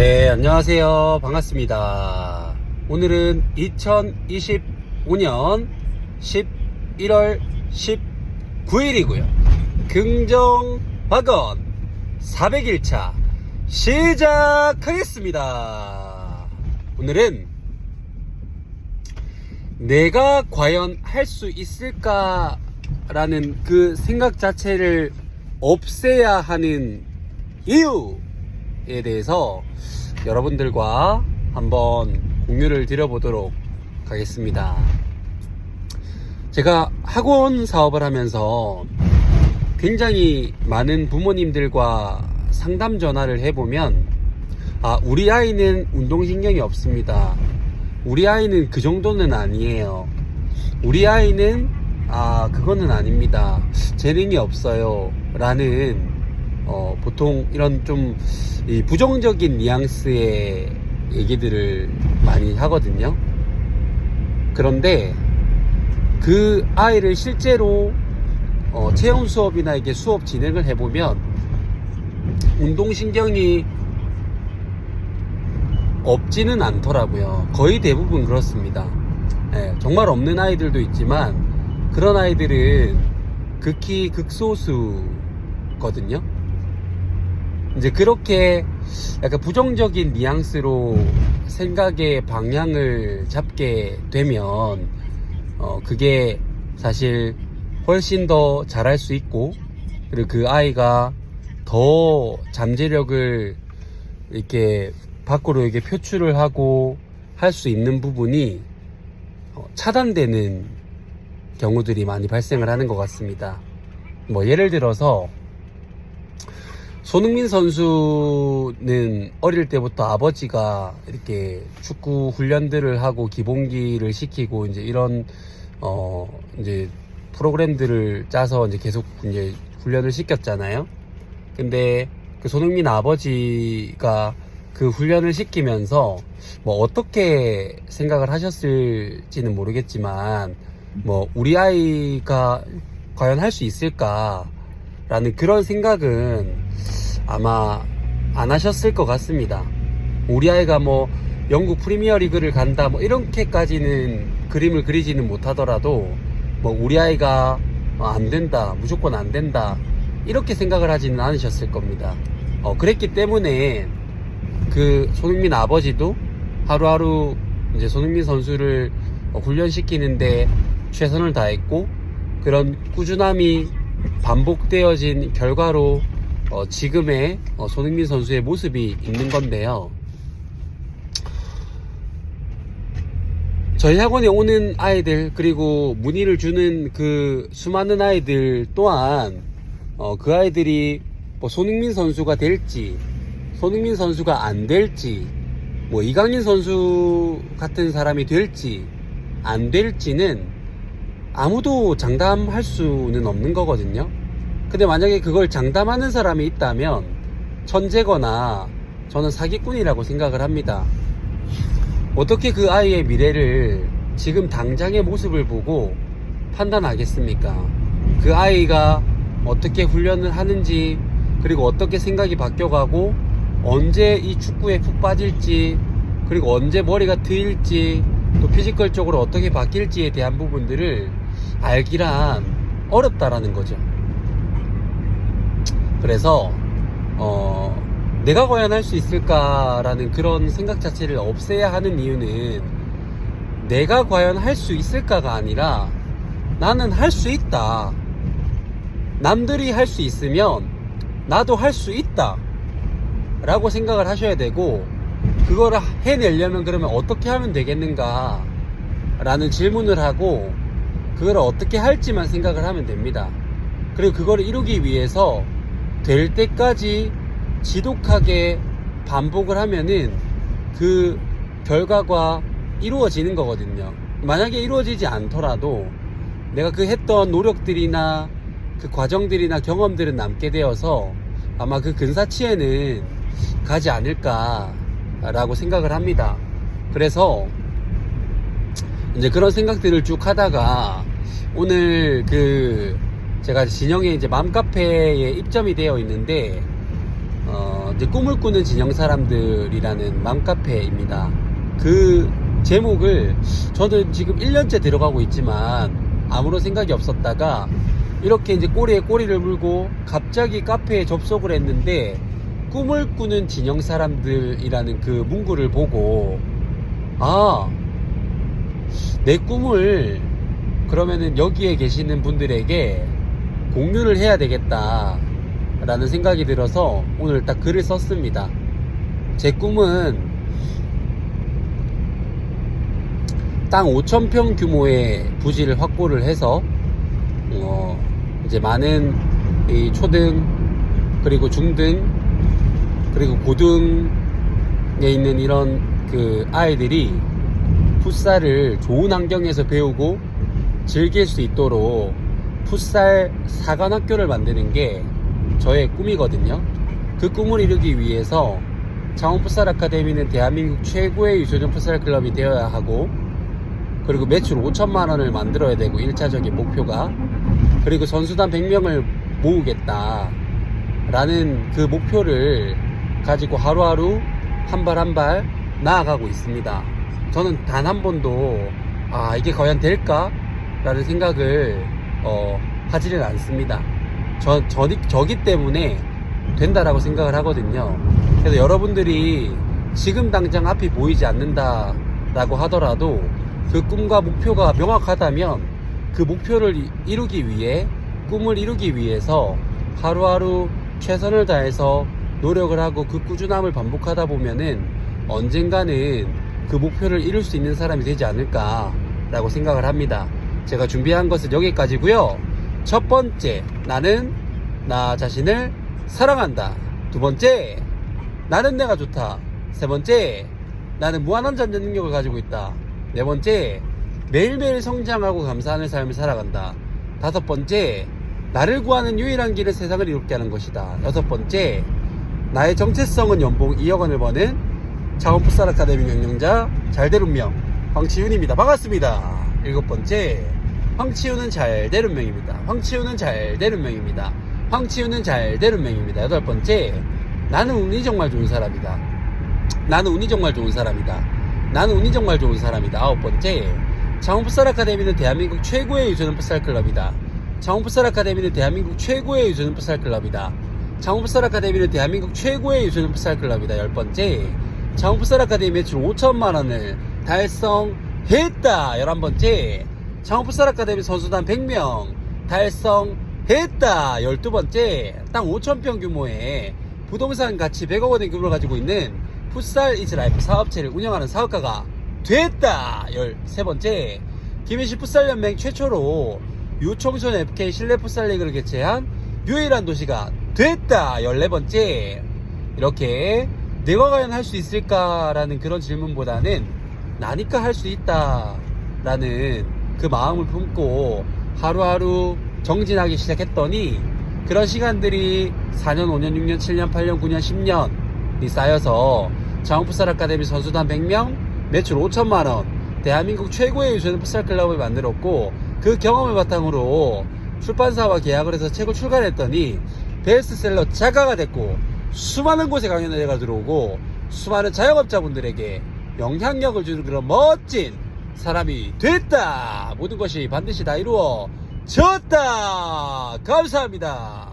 네, 안녕하세요. 반갑습니다. 오늘은 2025년 11월 19일이고요. 긍정 박원 400일차 시작하겠습니다. 오늘은 내가 과연 할 수 있을까라는 그 생각 자체를 없애야 하는 이유 에 대해서 여러분들과 한번 공유를 드려보도록 하겠습니다. 제가 학원 사업을 하면서 굉장히 많은 부모님들과 상담 전화를 해보면 아, 우리 아이는 운동신경이 없습니다. 우리 아이는 그 정도는 아니에요. 우리 아이는 아 그거는 아닙니다. 재능이 없어요. 라는 어, 보통 이런 좀이 부정적인 뉘앙스의 얘기들을 많이 하거든요. 그런데 그 아이를 실제로 어, 체험 수업이나 이게 수업 진행을 해보면 운동신경이 없지는 않더라고요. 거의 대부분 그렇습니다. 예, 정말 없는 아이들도 있지만 그런 아이들은 극히 극소수거든요. 이제 그렇게 약간 부정적인 뉘앙스로 생각의 방향을 잡게 되면 어 그게 사실 훨씬 더 잘할 수 있고 그리고 그 아이가 더 잠재력을 이렇게 밖으로 이렇게 표출을 하고 할 수 있는 부분이 어, 차단되는 경우들이 많이 발생을 하는 것 같습니다. 뭐 예를 들어서 손흥민 선수는 어릴 때부터 아버지가 이렇게 축구 훈련들을 하고 기본기를 시키고 이제 이런 어 이제 프로그램들을 짜서 이제 계속 이제 훈련을 시켰잖아요. 근데 그 손흥민 아버지가 그 훈련을 시키면서 뭐 어떻게 생각을 하셨을지는 모르겠지만 뭐 우리 아이가 과연 할 수 있을까 라는 그런 생각은 아마 안 하셨을 것 같습니다. 우리 아이가 뭐 영국 프리미어 리그를 간다 뭐 이렇게까지는 그림을 그리지는 못하더라도 뭐 우리 아이가 어, 안 된다 무조건 안 된다 이렇게 생각을 하지는 않으셨을 겁니다. 어, 그랬기 때문에 그 손흥민 아버지도 하루하루 이제 손흥민 선수를 어, 훈련시키는데 최선을 다했고 그런 꾸준함이 반복되어진 결과로 어, 지금의 어, 손흥민 선수의 모습이 있는 건데요. 저희 학원에 오는 아이들 그리고 문의를 주는 그 수많은 아이들 또한 어, 그 아이들이 뭐 손흥민 선수가 될지 손흥민 선수가 안 될지 뭐 이강인 선수 같은 사람이 될지 안 될지는 아무도 장담할 수는 없는 거거든요. 근데 만약에 그걸 장담하는 사람이 있다면 천재거나 저는 사기꾼이라고 생각을 합니다. 어떻게 그 아이의 미래를 지금 당장의 모습을 보고 판단하겠습니까? 그 아이가 어떻게 훈련을 하는지 그리고 어떻게 생각이 바뀌어가고 언제 이 축구에 푹 빠질지 그리고 언제 머리가 트일지 또 피지컬적으로 어떻게 바뀔지에 대한 부분들을 알기란 어렵다라는 거죠. 그래서 어 내가 과연 할 수 있을까라는 그런 생각 자체를 없애야 하는 이유는 내가 과연 할 수 있을까가 아니라 나는 할 수 있다. 남들이 할 수 있으면 나도 할 수 있다. 라고 생각을 하셔야 되고, 그거를 해내려면 그러면 어떻게 하면 되겠는가? 라는 질문을 하고, 그걸 어떻게 할지만 생각을 하면 됩니다. 그리고 그거를 이루기 위해서 될 때까지 지독하게 반복을 하면은 그 결과가 이루어지는 거거든요. 만약에 이루어지지 않더라도 내가 그 했던 노력들이나 그 과정들이나 경험들은 남게 되어서 아마 그 근사치에는 가지 않을까라고 생각을 합니다. 그래서 이제 그런 생각들을 쭉 하다가 오늘 그 제가 진영에 이제 맘카페에 입점이 되어 있는데 어, 이제 꿈을 꾸는 진영 사람들이라는 맘카페입니다. 그 제목을 저는 지금 1년째 들어가고 있지만 아무런 생각이 없었다가 이렇게 이제 꼬리에 꼬리를 물고 갑자기 카페에 접속을 했는데 꿈을 꾸는 진영 사람들이라는 그 문구를 보고 아, 내 꿈을 그러면은 여기에 계시는 분들에게 공유를 해야 되겠다 라는 생각이 들어서 오늘 딱 글을 썼습니다. 제 꿈은 땅 5,000평 규모의 부지를 확보를 해서 어, 이제 많은 이 초등 그리고 중등 그리고 고등에 있는 이런 그 아이들이 풋살을 좋은 환경에서 배우고 즐길 수 있도록 풋살 사관학교를 만드는 게 저의 꿈이거든요. 그 꿈을 이루기 위해서 창원 풋살 아카데미는 대한민국 최고의 유소년 풋살 클럽이 되어야 하고 그리고 매출 5천만 원을 만들어야 되고 1차적인 목표가 그리고 선수단 100명을 모으겠다 라는 그 목표를 가지고 하루하루 한 발 한 발 나아가고 있습니다. 저는 단 한 번도 아 이게 과연 될까? 라는 생각을 어, 하지는 않습니다. 저, 저, 저기 때문에 된다라고 생각을 하거든요. 그래서 여러분들이 지금 당장 앞이 보이지 않는다 라고 하더라도 그 꿈과 목표가 명확하다면 그 목표를 이- 이루기 위해 꿈을 이루기 위해서 하루하루 최선을 다해서 노력을 하고 그 꾸준함을 반복하다 보면은 언젠가는 그 목표를 이룰 수 있는 사람이 되지 않을까라고 생각을 합니다. 제가 준비한 것은 여기까지고요. 첫 번째, 나는 나 자신을 사랑한다. 두 번째, 나는 내가 좋다. 세 번째, 나는 무한한 잔재 능력을 가지고 있다. 네 번째, 매일매일 성장하고 감사하는 삶을 살아간다. 다섯 번째, 나를 구하는 유일한 길은 세상을 이롭게 하는 것이다. 여섯 번째, 나의 정체성은 연봉 2억 원을 버는 창원 풋살 아카데미 경영자 잘될 운명 황치윤입니다. 반갑습니다. 일곱 번째, 황치윤은 잘될 운명입니다. 황치윤은 잘될 운명입니다. 황치윤은 잘될 운명입니다. 여덟 번째, 나는 운이 정말 좋은 사람이다. 나는 운이 정말 좋은 사람이다. 나는 운이 정말 좋은 사람이다. 아홉 번째, 창원 풋살 아카데미는 대한민국 최고의 유소년 풋살 클럽이다. 창원 풋살 아카데미는 대한민국 최고의 유소년 풋살 클럽이다. 창원 풋살 아카데미는 대한민국 최고의 유소년 풋살 클럽이다. 열 번째, 창원 풋살 아카데미 매출 5천만 원을 달성했다. 열한 번째, 창원 풋살 아카데미 선수단 100명 달성했다. 열두 번째, 땅 5천평 규모의 부동산 가치 100억 원의 규모를 가지고 있는 풋살 이즈 라이프 사업체를 운영하는 사업가가 됐다. 13번째, 김해시 풋살연맹 최초로 유청소년 FK 실내 풋살 리그를 개최한 유일한 도시가 됐다. 14번째, 이렇게 내가 과연 할 수 있을까라는 그런 질문보다는 나니까 할 수 있다라는 그 마음을 품고 하루하루 정진하기 시작했더니 그런 시간들이 4년, 5년, 6년, 7년, 8년, 9년, 10년이 쌓여서 장훈풋살 아카데미 선수단 100명, 매출 5천만 원, 대한민국 최고의 유소년 풋살 클럽을 만들었고 그 경험을 바탕으로 출판사와 계약을 해서 책을 출간했더니 베스트셀러 작가가 됐고 수많은 곳에 강연회가 들어오고 수많은 자영업자분들에게 영향력을 주는 그런 멋진 사람이 됐다. 모든 것이 반드시 다 이루어졌다. 감사합니다